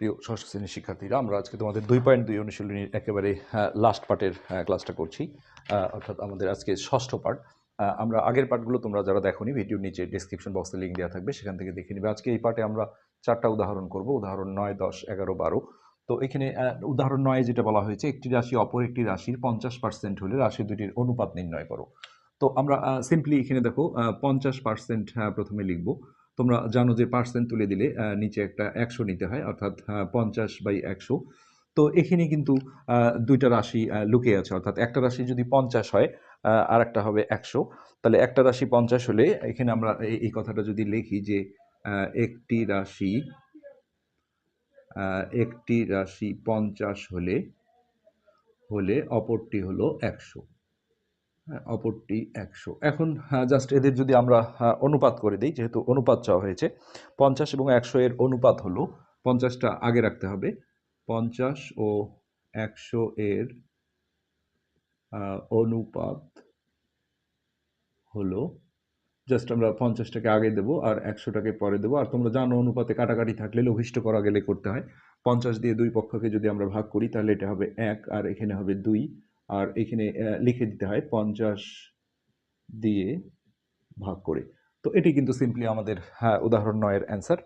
প্রিয় ষষ্ঠ শ্রেণির শিক্ষার্থীরা, আমরা আজকে তোমাদের দুই পয়েন্ট দুই অনুশীলনীর একেবারে লাস্ট পার্টের ক্লাসটা করছি। অর্থাৎ আমাদের আজকে ষষ্ঠ পার্ট আমরা আগের পার্টগুলো তোমরা যারা দেখোনি ভিডিওর নিচে ডিসক্রিপশন বক্সে লিঙ্ক দেওয়া থাকবে, সেখান থেকে দেখে নিবে। আজকে এই পার্টে আমরা চারটা উদাহরণ করব। উদাহরণ নয়, দশ, এগারো, বারো। তো এখানে উদাহরণ নয় যেটা বলা হয়েছে, একটি রাশি অপর একটি রাশির পঞ্চাশ পার্সেন্ট হলে রাশি দুটির অনুপাত নির্ণয় করো। তো আমরা সিম্পলি এখানে দেখো পঞ্চাশ পার্সেন্ট প্রথমে লিখব। তোমরা জানো যে পার্সেন্ট তুলে দিলে নিচে একটা একশো নিতে হয়, অর্থাৎ পঞ্চাশ বাই একশো। তো এখানে কিন্তু দুইটা রাশি লুকিয়ে আছে। অর্থাৎ একটা রাশি যদি পঞ্চাশ হয় আর একটা হবে একশো। তাহলে একটা রাশি পঞ্চাশ হলে এখানে আমরা এই কথাটা যদি লিখি যে একটি রাশি একটি রাশি পঞ্চাশ হলে হলে অপরটি হলো একশো। অপরটি একশো। এখন জাস্ট এদের যদি আমরা অনুপাত করে দিই, যেহেতু অনুপাত চাওয়া হয়েছে, পঞ্চাশ এবং একশো এর অনুপাত হলো, পঞ্চাশটা আগে রাখতে হবে, পঞ্চাশ ও একশো এর অনুপাত হলো জাস্ট আমরা পঞ্চাশটাকে আগে দেবো আর একশোটাকে পরে দেবো। আর তোমরা জানো, অনুপাতে কাটাকাটি থাকলে লঘিষ্ঠ করা গেলে করতে হয়। পঞ্চাশ দিয়ে দুই পক্ষকে যদি আমরা ভাগ করি, তাহলে এটা হবে এক, আর এখানে হবে দুই। আর এখানে লিখে দিতে হয় পঞ্চাশ দিয়ে ভাগ করে। তো এটি কিন্তু সিম্পলি আমাদের হ্যাঁ উদাহরণ নয়ের অ্যান্সার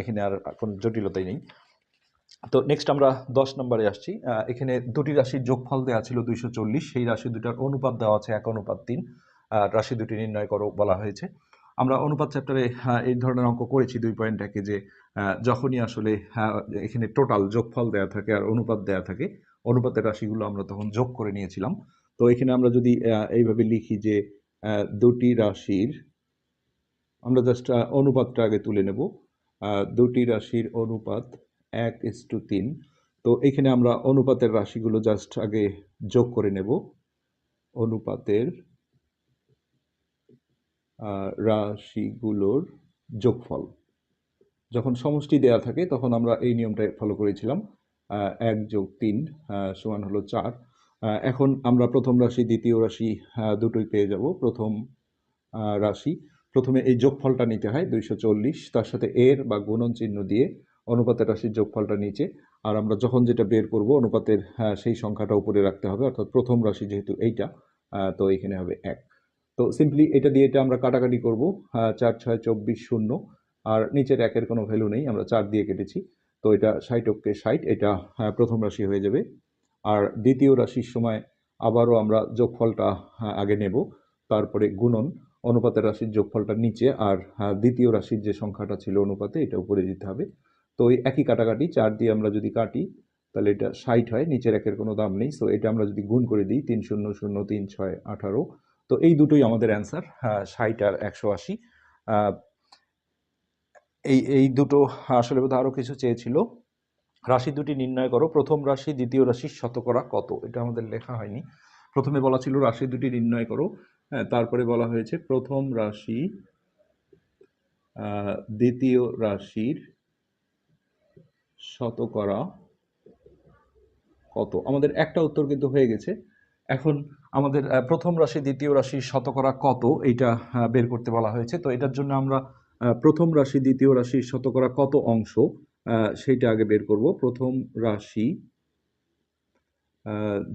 এখানে আর কোনো জটিলতাই নেই। তো নেক্সট আমরা দশ নম্বরে আসছি। এখানে দুটি রাশির যোগফল দেওয়া ছিল দুইশো চল্লিশ। সেই রাশি দুটার অনুপাত দেওয়া আছে এক অনুপাত তিন। রাশি দুটি নির্ণয় করো বলা হয়েছে। আমরা অনুপাত চ্যাপ্টারে এই ধরনের অঙ্ক করেছি দুই পয়েন্ট একে যে যখনই আসলে হ্যাঁ, এখানে টোটাল যোগফল দেওয়া থাকে আর অনুপাত দেওয়া থাকে অনুপাতের রাশিগুলো আমরা তখন যোগ করে নিয়েছিলাম। তো এখানে আমরা যদি এইভাবে লিখি যে দুটি রাশির আমরা জাস্ট অনুপাতটা আগে তুলে নেব। দুটি রাশির অনুপাত এক ইস টু তিন। তো এখানে আমরা অনুপাতের রাশিগুলো জাস্ট আগে যোগ করে নেব। অনুপাতের রাশিগুলোর যোগফল। যখন সমষ্টি দেয়া থাকে, তখন আমরা এই নিয়মটা ফলো করেছিলাম। এক যোগ তিন সমান হলো চার। এখন আমরা প্রথম রাশি, দ্বিতীয় রাশি দুটোই পেয়ে যাব। প্রথম রাশি। প্রথমে এই যোগফলটা নিতে হয় দুইশো চল্লিশ, তার সাথে এর বা গুণন চিহ্ন দিয়ে অনুপাতের রাশির যোগফলটা নিচে। আর আমরা যখন যেটা বের করব, অনুপাতের সেই সংখ্যাটা উপরে রাখতে হবে। অর্থাৎ প্রথম রাশি যেহেতু এইটা তো এখানে হবে এক। তো সিম্পলি এটা দিয়ে এটা আমরা কাটাকাটি করব চার, ছয়, চব্বিশ, শূন্য। আর নিচের একের কোনো ভ্যালু নেই আমরা চার দিয়ে কেটেছি। তো এটা ষাট অক্ষে ষাট এটা আহ, প্রথম রাশি হয়ে যাবে। আর দ্বিতীয় রাশির সময় আবারও আমরা যোগফলটা আগে নেব তারপরে গুণন অনুপাতের রাশির যোগফলটা নিচে আর দ্বিতীয় রাশির যে সংখ্যাটা ছিল অনুপাতে এটা উপরে দিতে হবে। তো এই একই কাটাকাটি চার দিয়ে আমরা যদি কাটি তাহলে এটা ষাট হয় নিচের একের কোনো দাম নেই। সো এটা আমরা যদি গুণ করে দিই তিন শূন্য শূন্য তিন ছয় আঠারো তো এই দুটোই আমাদের অ্যান্সার ষাট আর একশো আশি। এই এই দুটো আসলে বোধহয় আরও কিছু চেয়েছিল। রাশি দুটি নির্ণয় করো। প্রথম রাশি, দ্বিতীয় রাশির শতকরা কত? এটা আমাদের লেখা হয়নি। প্রথমে বলা ছিল রাশি দুটি নির্ণয় করো। হ্যাঁ তারপরে বলা হয়েছে প্রথম রাশি দ্বিতীয় রাশির শতকরা কত? আমাদের একটা উত্তর কিন্তু হয়ে গেছে। এখন আমাদের প্রথম রাশি, দ্বিতীয় রাশির শতকরা কত? এইটা বের করতে বলা হয়েছে। তো এটার জন্য আমরা প্রথম রাশি, দ্বিতীয় রাশির শতকরা কত অংশ? সেইটা আগে বের করব। প্রথম রাশি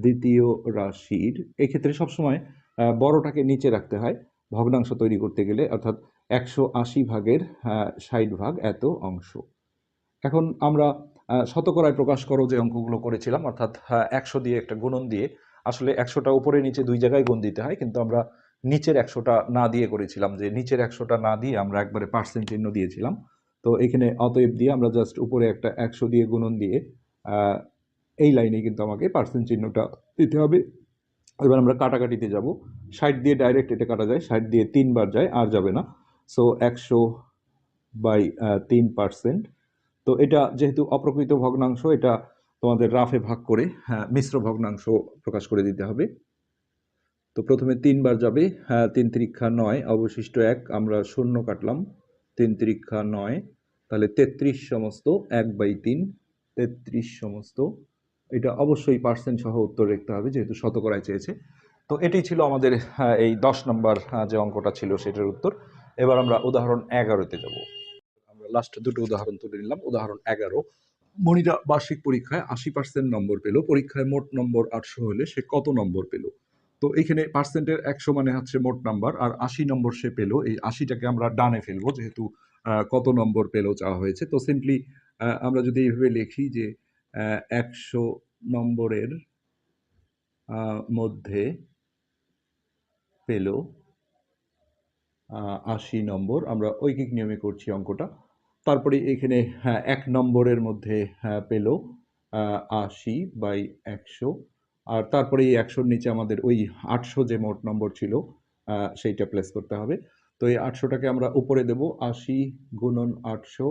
দ্বিতীয় রাশির, এক্ষেত্রে সবসময় বড়টাকে নিচে রাখতে হয়। ভগ্নাংশ তৈরি করতে গেলে, অর্থাৎ একশো আশি ভাগের ষাট ভাগ এত অংশ। এখন আমরা শতকরায় প্রকাশ করো যে অঙ্কগুলো করেছিলাম, অর্থাৎ একশো দিয়ে একটা গুণন দিয়ে আসলে একশোটা উপরে নিচে দুই জায়গায় গুণ দিতে হয়। কিন্তু আমরা নিচের একশোটা না দিয়ে করেছিলাম যে নিচের একশোটা না দিয়ে আমরা একবারে পার্সেন্ট চিহ্ন দিয়েছিলাম। তো এখানে অতএব দিয়ে আমরা জাস্ট উপরে একটা একশো দিয়ে গুণন দিয়ে এই লাইনে কিন্তু আমাকে পার্সেন্ট চিহ্নটা দিতে হবে। এবার আমরা কাটাকাটিতে যাব। ষাট দিয়ে ডাইরেক্ট এটা কাটা যায়, ষাট দিয়ে তিনবার যায়, আর যাবে না। সো একশো বাই তিন পার্সেন্ট। তো এটা যেহেতু অপ্রকৃত ভগ্নাংশ, এটা তোমাদের রাফে ভাগ করে মিশ্র ভগ্নাংশ প্রকাশ করে দিতে হবে। তো প্রথমে তিনবার যাবে। হ্যাঁ তিন তিরিক্ষা নয় অবশিষ্ট এক আমরা শূন্য কাটলাম। তিন তিরিক্ষা নয় তাহলে তেত্রিশ সমস্ত এক বাই তিন তেত্রিশ সমস্ত। এটা অবশ্যই পার্সেন্ট সহ উত্তর লিখতে হবে যেহেতু শতকরায় চেয়েছে। তো এটাই ছিল আমাদের হ্যাঁ, এই দশ নম্বর হ্যাঁ, যে অঙ্কটা ছিল সেটার উত্তর। এবার আমরা উদাহরণ এগারোতে যাব আমরা লাস্ট দুটো উদাহরণ তুলে নিলাম। উদাহরণ এগারো মনিরা বার্ষিক পরীক্ষায় আশি পার্সেন্ট নম্বর পেল পরীক্ষায় মোট নম্বর আটশো হলে সে কত নম্বর পেল? তো এখানে পার্সেন্টের একশো মানে হচ্ছে মোট নাম্বার আর আশি নম্বর সে পেল। এই আশিটাকে আমরা ডানে ফেলব যেহেতু কত নম্বর পেল চাওয়া হয়েছে। তো সিম্পলি আমরা যদি এইভাবে লিখি যে একশো নম্বরের মধ্যে পেল আশি নম্বর আমরা ঐকিক নিয়মে করছি অঙ্কটা। তারপরে এখানে হ্যাঁ, এক নম্বরের মধ্যে হ্যাঁ, পেল আশি বাই একশো। আর তারপরে এই একশোর নিচে আমাদের ওই আটশো যে মোট নম্বর ছিল সেইটা প্লেস করতে হবে। তো এই আটশোটাকে আমরা উপরে দেব, আশি গুণন আটশো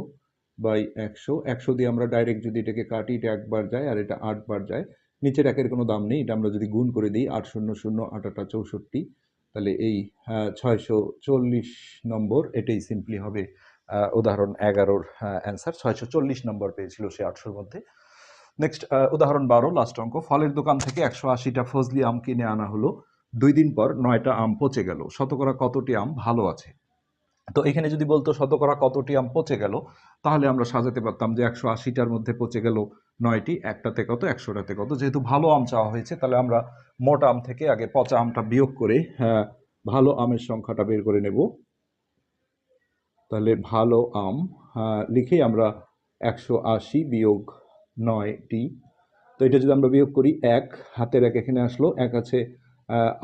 বাই একশো। একশো দিয়ে আমরা ডাইরেক্ট যদি এটাকে কাটি, এটা একবার যায় আর এটা আটবার যায়, নিচের একের কোনো দাম নেই, এটা আমরা যদি গুণ করে দিই, আট শূন্য শূন্য আট আটা চৌষট্টি, তাহলে এই ছয়শো চল্লিশ নম্বর, এটাই সিম্পলি হবে উদাহরণ এগারোর অ্যান্সার ছয়শো চল্লিশ নম্বর পেয়েছিল সে আটশোর মধ্যে। নেক্সট উদাহরণ বারো লাস্ট অঙ্ক। ফলের দোকান থেকে একশো আশিটা ফজলি আম কিনে আনা হলো। দুই দিন পর নয়টা আম পচে গেল। শতকরা কতটি আম ভালো আছে? তো এখানে যদি বলতো শতকরা কতটি আম পচে গেল তাহলে আমরা সাজাতে পারতাম যে একশো আশিটার মধ্যে পচে গেল নয়টি। একটাতে কত একশোটাতে কত। যেহেতু ভালো আম চাওয়া হয়েছে তাহলে আমরা মোট আম থেকে আগে পচা আমটা বিয়োগ করে হ্যাঁ ভালো আমের সংখ্যাটা বের করে নেব। তাহলে ভালো আম আহ, লিখে আমরা একশো আশি বিয়োগ নয়টি। তো এটা যদি আমরা বিয়োগ করি এক হাতের এক এখানে আসলো এক আছে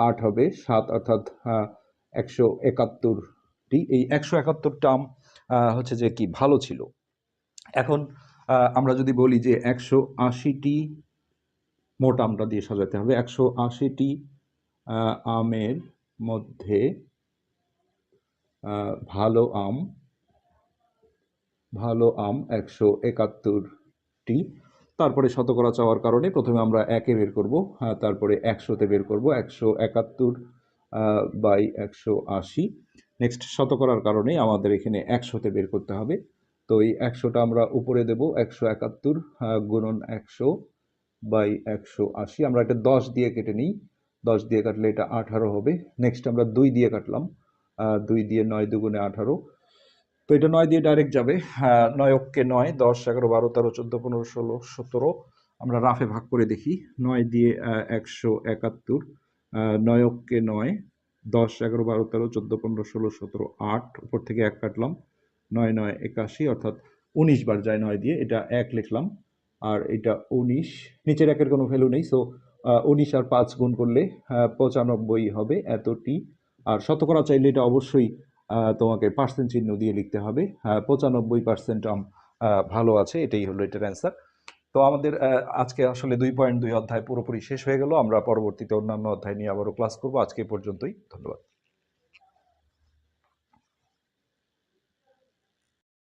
আট হবে সাত অর্থাৎ একশো একাত্তরটি। এই একশো একাত্তরটা আম আহ, হচ্ছে যে কি ভালো ছিল। এখন আমরা যদি বলি যে একশো আশিটি মোট আমটা দিয়ে সাজাতে হবে একশো আশিটি আমের মধ্যে ভালো আম ভালো আম একশো একাত্তর একাত্তরটি তারপরে শতকরা চাওয়ার কারণে প্রথমে আমরা একে বের করব হ্যাঁ, তারপরে একশোতে বের করব একশো একাত্তর বাই একশো আশি। নেক্সট শতকরার কারণে আমাদের এখানে একশোতে বের করতে হবে। তো এই একশোটা আমরা উপরে দেব একশো একাত্তর গুণন একশো বাই একশো আশি। আমরা এটা দশ দিয়ে কেটে নিই। দশ দিয়ে কাটলে এটা আঠারো হবে। নেক্সট আমরা দুই দিয়ে কাটলাম। দুই দিয়ে নয় দুগুণে আঠারো। তো এটা নয় দিয়ে ডাইরেক্ট যাবে। আহ, নয় অক্ষে নয় দশ এগারো বারো তেরো চোদ্দ পনেরো ষোলো সতেরো আমরা রাফে ভাগ করে দেখি। নয় দিয়ে একশো একাত্তর নয় অক্ষে নয় দশ এগারো বারো তেরো চোদ্দ পনেরো ষোলো সতেরো আট উপর থেকে এক কাটলাম। নয় নয় একাশি অর্থাৎ উনিশ বার যায় নয় দিয়ে এটা এক লিখলাম। আর এটা উনিশ নিচের একের কোনো ভ্যালু নেই সো উনিশ আর পাঁচ গুণ করলে পঁচানব্বই হবে এতটি। আর শতকরা চাইলে এটা অবশ্যই তোমাকে পার্সেন্ট চিহ্ন দিয়ে লিখতে হবে। পঁচানব্বই পার্সেন্ট ভালো আছে, এটাই হলো এটার অ্যান্সার তো আমাদের আজকে আসলে দুই পয়েন্ট দুই অধ্যায় পুরোপুরি শেষ হয়ে গেল। আমরা পরবর্তীতে অন্যান্য অধ্যায় নিয়ে আবারও ক্লাস করব। আজকে পর্যন্তই। ধন্যবাদ।